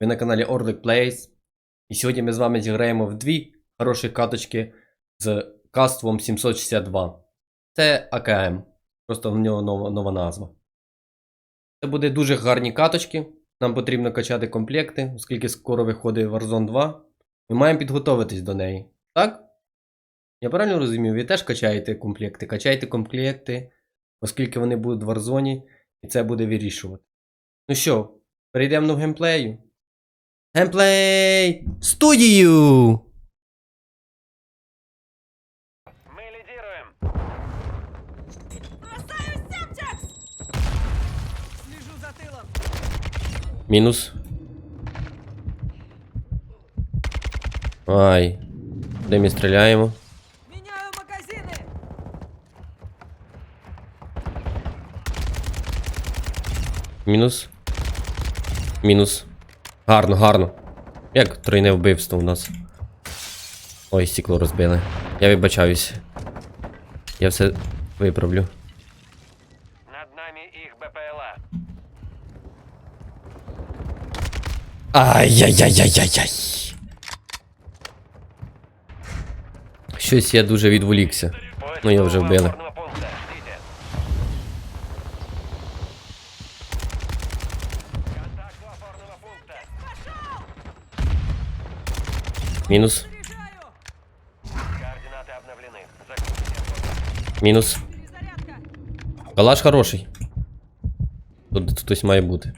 Ви на каналі Orlick Plays. І сьогодні ми з вами зіграємо в дві хороші каточки з каством 762. Це АКМ. Просто в нього нова, нова назва. Це буде дуже гарні каточки. Нам потрібно качати комплекти, оскільки скоро виходить Warzone 2. Ми маємо підготуватись до неї. Так? Я правильно розумію, ви теж качаєте комплекти. Качайте комплекти, оскільки вони будуть в Warzone, і це буде вирішувати. Ну що, перейдемо до геймплею. Геймплей! Студію! Мы лидируем. Бросаю Семтекс! Слежу за тылом. Мінус. Ай. Де ми стріляємо? Меняю магазины. Мінус. Мінус. Гарно, гарно. Як тройне вбивство у нас. Ой, стекло розбили. Я вибачаюсь. Я все виправлю. Над нами их БПЛА. Ай-яй-яй-яй-яй-яй. Щось я дуже відволікся. Ну, я вже вбили. Мінус. Заряжаю. Координаты обновлены. Закрытие опорного Мінус. Перезарядка. Калаш хороший. Тут, тут хтось має бути.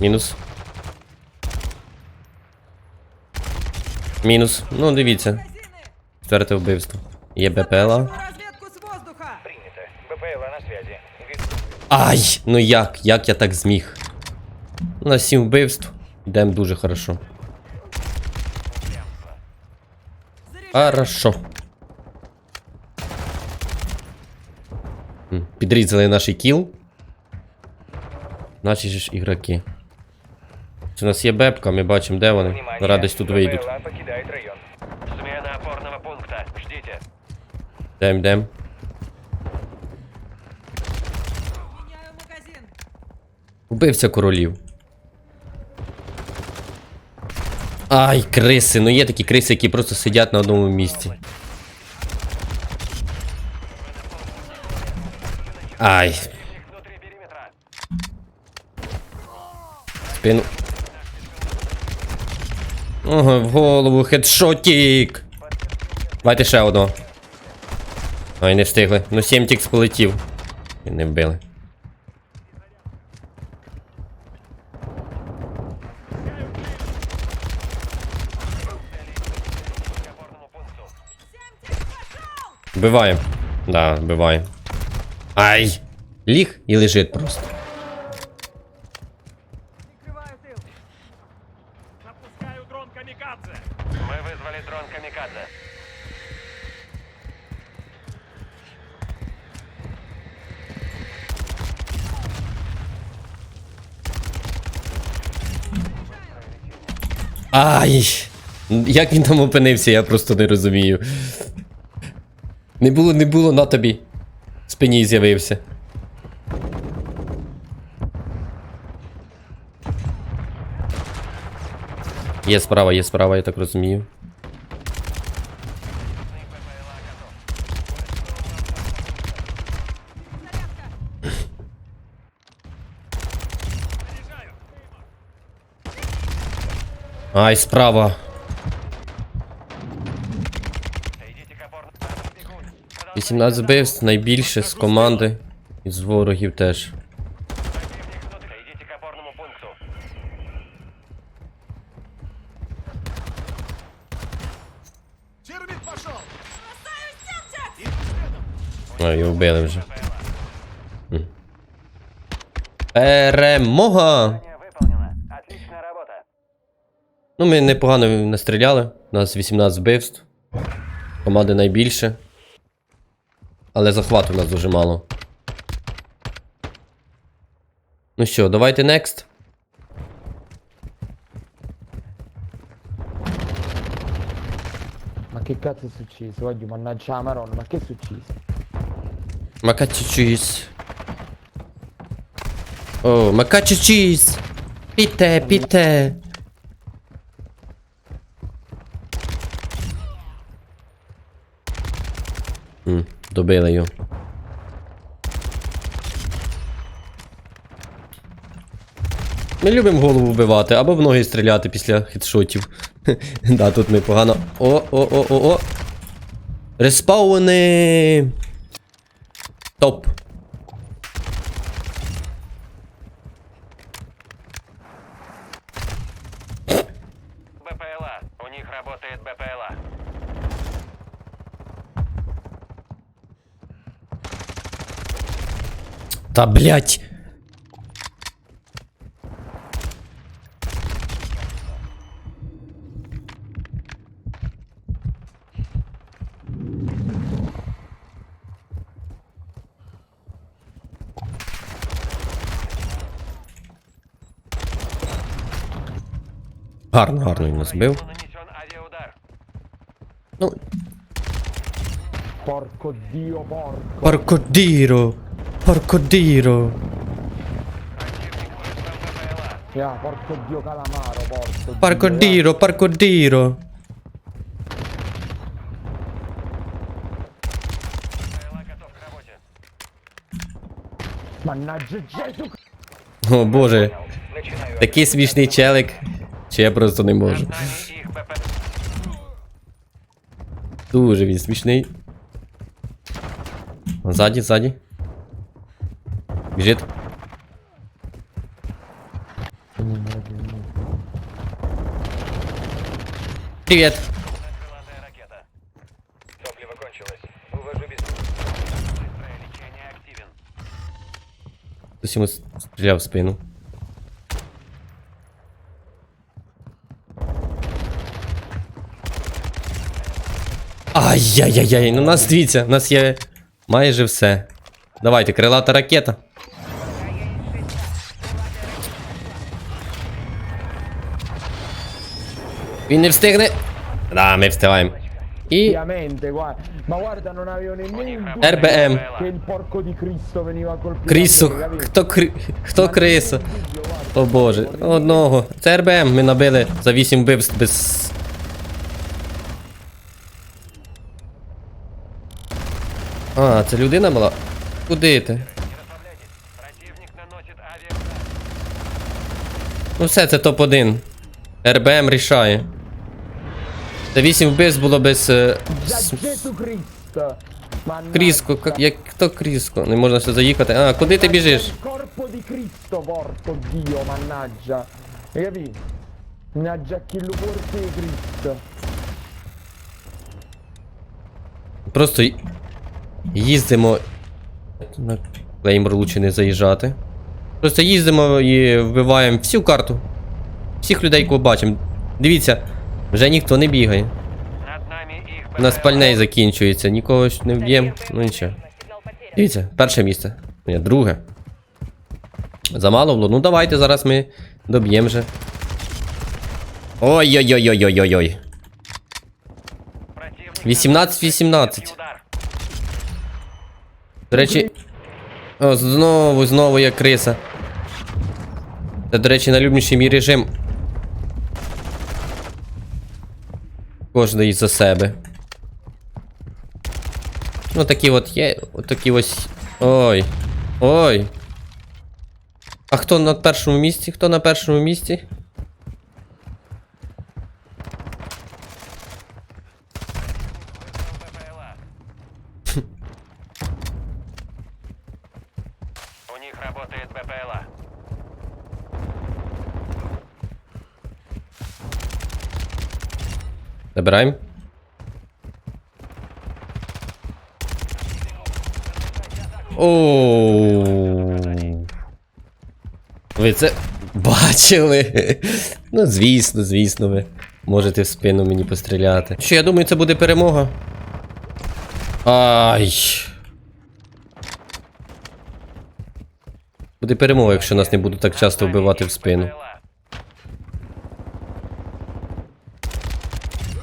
Мінус. Мінус. Ну, дивіться. Магазины. Четверте вбивство. Є БПЛА. Запрашиваю разведку с воздуха. Принято. БПЛА на связи. Вид- Ай! Ну як? Як я так зміг? У нас сім вбивств. Йдемо дуже хорошо. Хорошо. Підрізали наш кіл. Наші ж ігроки. У нас є бепка, ми бачимо, де вони. Зараз десь тут вийдуть. Дем, дем. Вбився королів. Ай, криси. Ну є такі криси, які просто сидять на одному місці. Ай, спину. Ага, в голову хедшотік. Давайте ще одного. Ай, не встигли. Ну 7 тікс полетів. І не вбили. пошел. Вбиваємо. Да, вбиваємо. Ай! Ліг і лежить просто. Прикрываю тыл. Запускаю дрон Камикадзе. Мы вызвали дрон Камикадзе. Ай! Як він там опинився, я просто не розумію. Не було, не було на тобі. Спині з'явився. Є справа, є справа, я так розумію. Ай, справа. 18 вбивств найбільше з команди. І з ворогів теж. А, його вбили вже. Перемога! Ну, ми непогано настріляли. У нас 18 вбивств. Команди найбільше. Але захвату у нас дуже мало. Ну що, давайте next. Ma che cazzo è successo oggi? Mannaggia la maronna, ma che è successo? Макачучусь. О, макачі чіз! Піте, піте! М, добили його. Ми любимо голову вбивати або в ноги стріляти після хедшотів. да, тут ми погано. О, о, о, о, о. Респауни. Топ. БПЛА. У них работает БПЛА. Та блять. Гарно, гарно він нас бив. Ему нанесен авиаудар. Ну, Porco dio, porco. Противник выставил БПЛА. Ya, porco dio porco dio. К работе. Gesù. О боже, такий смішний челик. Чи я просто не можу. Дуже він смішний. Ззаді, ззаді. лечение активен. Хтось йому стріляв в спину. Ай-яй-яй-яй, ну у нас дивіться, у нас є майже все. Давайте, крилата ракета. Він не встигне. Да, ми встигаємо. І Ma guarda, non avevo nemmeno РБМ. che il porco di Cristo veniva a. Крісу. Хто кри... Хто криса? О боже, одного. Це РБМ ми набили за 8 вбивств без. А, це людина була? Куди ти? Ну все, це топ-1. РБМ рішає. Це 8 вбивств було без. е. Кріско, як, як хто Кріско? Не можна все заїхати. А, куди ти біжиш? Porco dio, mannaggia. Hai capito? Mannaggia chi lo porti di Cristo. Просто їздимо. На клеймор лучше не заїжджати. Просто їздимо і вбиваємо всю карту. Всіх людей, кого бачимо. Дивіться, вже ніхто не бігає. У нас БПЛА. закінчується, нікого ж не вб'ємо. Ну нічого. Дивіться, перше місце. Ні, друге. Замало було. Ну давайте зараз ми доб'ємо вже. Ой-ой-ой-ой-ой-ой. Противник 18-18. До речі. О, знову, знову є криса. Це, до речі, найлюбніший мій режим. Кожний за себе. Ну такі от є. Такі ось. Ой. Ой. А хто на першому місці? Хто на першому місці? У них работает БПЛА. Забираємо. Оу. Ви це бачили? Ну, звісно, звісно, ви можете в спину мені постріляти. Що, я думаю, це буде перемога. Ай. Буде перемога, якщо нас не будуть так часто вбивати в спину.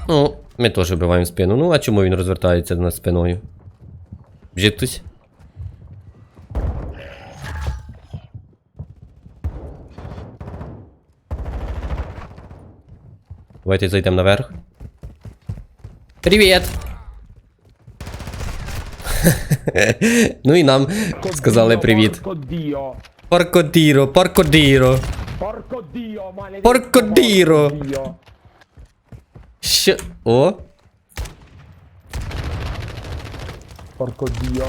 Ну, ми теж вбиваємо спину. Ну, а чому він розвертається до нас спиною? Вже хтось? Давайте зайдемо наверх. Привіт! ну і нам сказали привіт. Паркодіро, паркодіро. Паркодіро, Паркодіро. Що? О! Dio.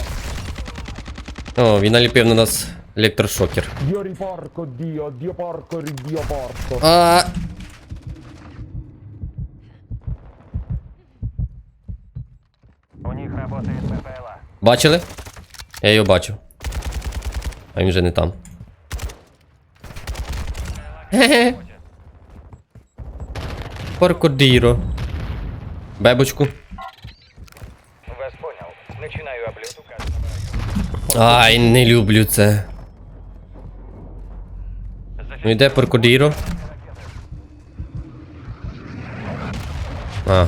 О, він наліпив на нас електрошокер. Dio riporco Dio, Dio porco, Dio porco. А. У них работает ППЛА. Бачили? Я його бачив. А він вже не там. Хе-хе. Паркодіро. Бебочку. Вас понял. Начинаю облет Ай, не люблю це. Ну йде паркодіро. А,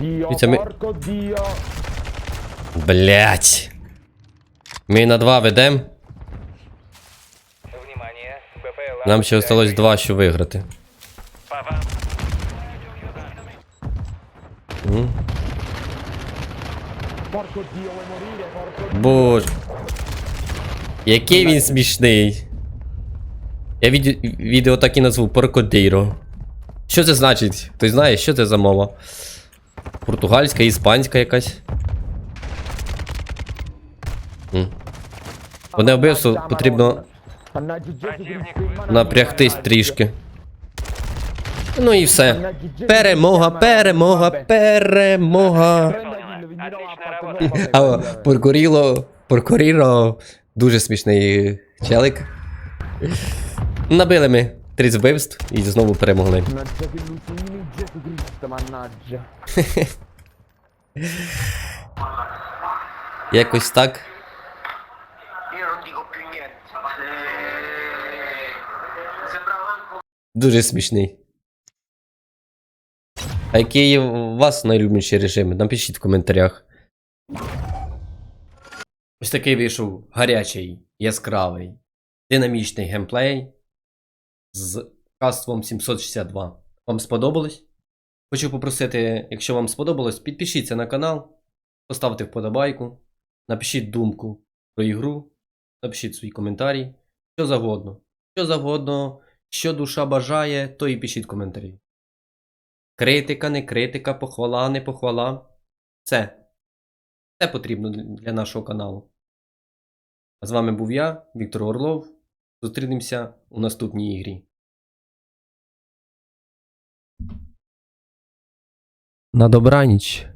porco Dio. блять. Ми на два ведем. Нам ще осталось два, що виграти. Боже. Який він смішний. Я відео, відео так і назву Поркодейро. Що це значить? Хтось знає, що це за мова? Португальська, іспанська якась. М. Одне вбивство потрібно Напрягтись трішки. Ну і все. Перемога, перемога, перемога. А. Поркоріло, Поркоріло. Дуже смішний челик. Набили ми 30 вбивств і знову перемогли. Якось так. Дуже смішний. А який у вас найлюбніші режими? Напишіть в коментарях. Ось такий вийшов гарячий, яскравий, динамічний геймплей з каством 762. Вам сподобалось? Хочу попросити, якщо вам сподобалось, підпишіться на канал, поставте вподобайку, напишіть думку про ігру, напишіть свій коментарі, що завгодно. Що завгодно, що душа бажає, то і пишіть коментарі. Критика, не критика, похвала, не похвала. Це. Це потрібно для нашого каналу. А з вами був я, Віктор Орлов. Зустрінемося у наступній ігрі. На добраніч.